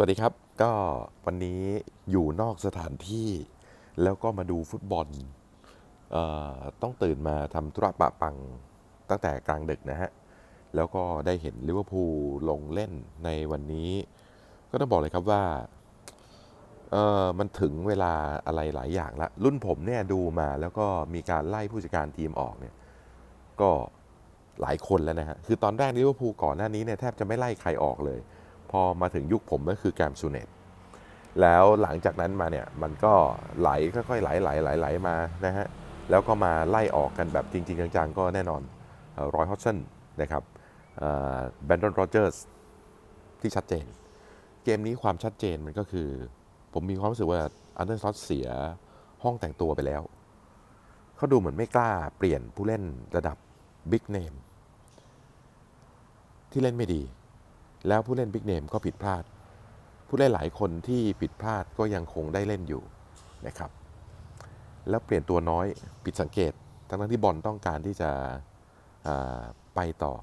สวัสดีครับ ก็วันนี้อยู่นอกสถานที่แล้วก็มาดูฟุตบอลต้องตื่นมาทำธุระปะปังตั้งแต่กลางดึกนะฮะ แล้วก็ได้เห็นลิเวอร์พูลลงเล่นในวันนี้ ก็ต้องบอกเลยครับว่าเออมันถึงเวลาอะไรหลายอย่างละรุ่นผมเนี่ยดูมาแล้วก็มีการไล่ผู้จัดการทีมออกเนี่ยก็หลายคนแล้วนะฮะ คือตอนแรกลิเวอร์พูลก่อนหน้านี้เนี่ยแทบจะไม่ไล่ใครออกเลย พอมาถึงยุคผมก็คือแกรมซูเนตแล้วหลังจากนั้นมาเนี่ยมันก็ไหลค่อยๆไหลไหลไหลไหลมานะฮะแล้วก็มาไล่ออกกันแบบจริง ๆ จังๆ ก็แน่นอนรอยฮอตสันนะครับแบนดอนโรเจอร์สที่ชัดเจน เกมนี้ความชัดเจนมันก็คือ ผมมีความรู้สึกว่าอันเดอร์ซอตเสียห้องแต่งตัวไปแล้ว เขาดูเหมือนไม่กล้าเปลี่ยนผู้เล่นระดับบิ๊กเนมที่เล่นไม่ดี แล้วผู้เล่นบิ๊กเนมก็ผิดพลาด ผู้เล่นหลายคนที่ผิดพลาดก็ยังคงได้เล่นอยู่นะครับแล้วเปลี่ยนตัวน้อยผิดสังเกต ทั้งที่บอลต้องการที่จะไปต่อ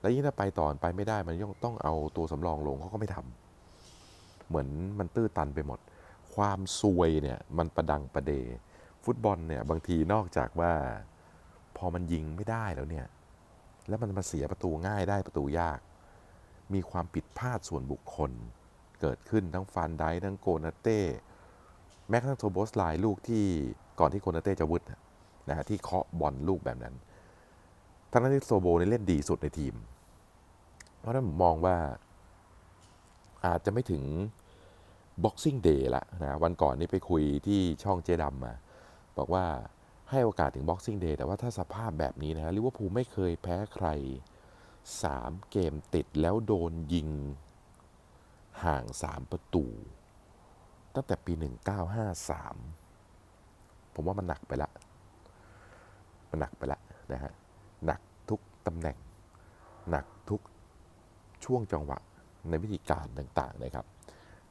แล้วยิ่งถ้าไปต่อไปไม่ได้มันย่องต้องเอาตัวสำรองลงเขาก็ไม่ทำเหมือนมันตื้อตันไปหมด ความซวยเนี่ยมันประดังประเด ฟุตบอลเนี่ยบางทีนอกจากว่าพอมันยิงไม่ได้แล้วเนี่ยแล้วมันมาเสียประตูง่ายได้ประตูยาก มีความผิดพลาดส่วนบุคคล เกิดขึ้นทั้งฟานไดทั้งโกนาเต้แม้กระทั่งโทโบสไลน์ลูกที่ก่อนที่โกนาเต้จะวึดนะฮะที่เคาะบอลลูกแบบนั้น ทั้งนั้นที่โซโบเนี่ยเล่นดีสุดในทีม เพราะฉะนั้นผมมองว่าอาจจะไม่ถึง Boxing Day ละนะวันก่อนนี้ไปคุยที่ช่องเจดำมา บอกว่าให้โอกาสถึง Boxing Day แต่ว่าถ้าสภาพแบบนี้นะฮะลิเวอร์พูลไม่เคยแพ้ใคร 3 เกมติดแล้วโดนยิงห่าง 3 ประตู ตั้งแต่ปี 1953 ผมว่ามันหนักไปละ มันหนักไปละนะฮะ หนักทุกตำแหน่ง หนักทุกช่วงจังหวะในวิธีการต่างๆนะครับ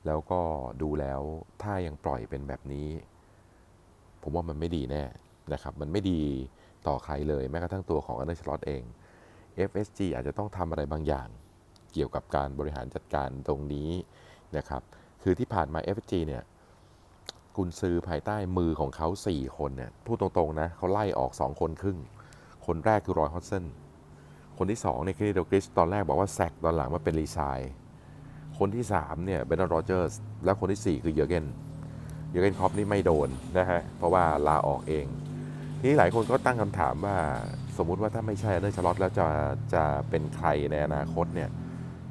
แล้วก็ดูแล้วถ้ายังปล่อยเป็นแบบนี้ ผมว่ามันไม่ดีแน่นะครับ มันไม่ดีต่อใครเลยแม้กระทั่งตัวของอันเดอร์ชลอตเอง FSG อาจจะต้องทำอะไรบางอย่าง เกี่ยวกับการบริหารจัดการตรงนี้นะครับ คือที่ผ่านมา FSG เนี่ยกุนซือภายใต้มือของเขา 4 คนเนี่ยพูดตรงๆนะเขาไล่ออก 2 คนครึ่ง คนแรกคือรอยฮอตเซนคนที่2เนี่ยคือเดลกริสตอนแรกบอกว่าแซกตอนหลังมาเป็นรีไซน์คนที่3เนี่ยเบนนโรเจอร์สแล้วคนทีสี่ 4 คือเยอร์เกนเยอร์เกนคอปนี่ไม่โดนนะฮะเพราะว่าลาออกเองทีนี้หลายคนก็ตั้งคำถามว่า สมมุติว่าถ้าไม่ใช่เนอร์ชาร์ลอตแล้วจะจะเป็นใครในอนาคตเนี่ย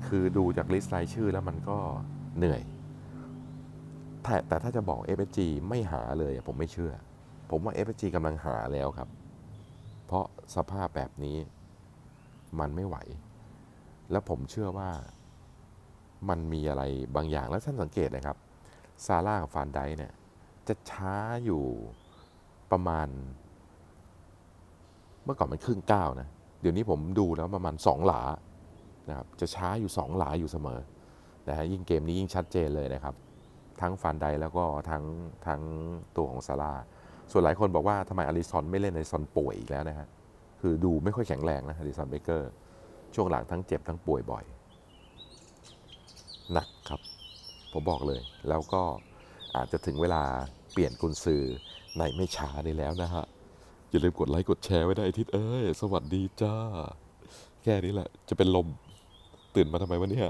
คือดูจากลิสต์รายชื่อแล้วมันก็เหนื่อย แต่แต่ถ้าจะบอก FSG ไม่หาเลยผมไม่เชื่อ ผมว่า FSG กำลังหาแล้วครับ เพราะสภาพแบบนี้มันไม่ไหว แล้วผมเชื่อว่ามันมีอะไรบางอย่างแล้วท่านสังเกตนะครับ ซาร่ากับฟานไดเนี่ยจะช้าอยู่ประมาณ มื่อก่อนมันครึ่งก้าวนะ เดี๋ยวนี้ผมดูแล้วประมาณ 2 หลานะครับจะช้าอยู่ 2 หลาอยู่เสมอนะฮะยิ่งเกมนี้ยิ่งชัดเจนเลยนะครับ ทั้งฟานไดแล้วก็ทั้งทั้งตัวของซาร่าส่วนหลายคนบอกว่าทำไมอลิซอนไม่เล่นในซอนป่วยอีกแล้วนะฮะคือดูไม่ค่อยแข็งแรงนะอลิซอนเบเกอร์ช่วงหลังทั้งเจ็บทั้งป่วยบ่อย หนักครับ ผมบอกเลย แล้วก็อาจจะถึงเวลาเปลี่ยนกุญซือในไม่ช้าได้แล้วนะฮะ อย่าลืมกดไลค์กดแชร์ไว้ได้อทิตย์เอ้ย สวัสดีจ้า แค่นี้แหละ จะเป็นลม ตื่นมาทำไมวะเนี่ย